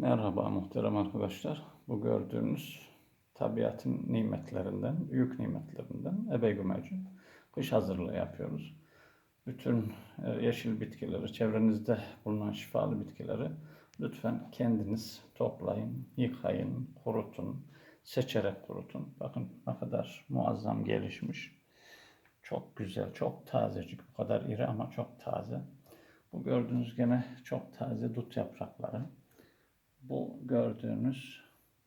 Merhaba muhterem arkadaşlar. Bu gördüğünüz tabiatın nimetlerinden, büyük nimetlerinden ebe. Kış hazırlığı yapıyoruz. Bütün e, yeşil bitkileri, çevrenizde bulunan şifalı bitkileri lütfen kendiniz toplayın, yıkayın, kurutun, seçerek kurutun. Bakın ne kadar muazzam gelişmiş. Çok güzel, çok tazecik. Bu kadar iri ama çok taze. Bu gördüğünüz gene çok taze dut yaprakları. Bu gördüğünüz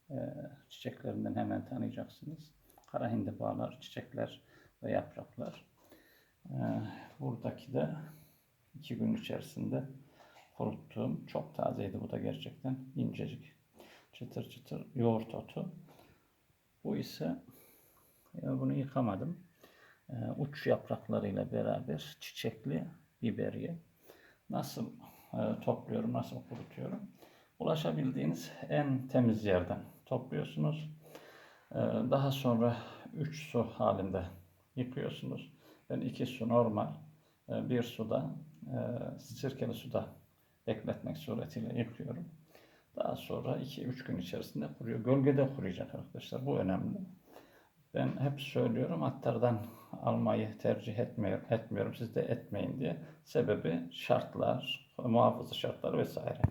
e, çiçeklerinden hemen tanıyacaksınız. Kara hindibalar, çiçekler ve yapraklar. E, buradaki de iki gün içerisinde kuruttuğum çok tazeydi bu da gerçekten incecik. Çıtır çıtır yoğurt otu. Bu ise ya bunu yıkamadım. E, uç yapraklarıyla beraber çiçekli biberiye. Nasıl e, topluyorum, nasıl kurutuyorum? Ulaşabildiğiniz en temiz yerden topluyorsunuz. Ee, daha sonra 3 su halinde yıkıyorsunuz. Ben 2 su normal, e, bir suda e, sirkeli suda bekletmek suretiyle yıkıyorum. Daha sonra 2-3 gün içerisinde kuruyor. Gölgede kuruyacak arkadaşlar. Bu önemli. Ben hep söylüyorum attardan almayı tercih etmiyorum, etmiyorum. Siz de etmeyin diye. Sebebi şartlar, muhafızı şartları vesaire.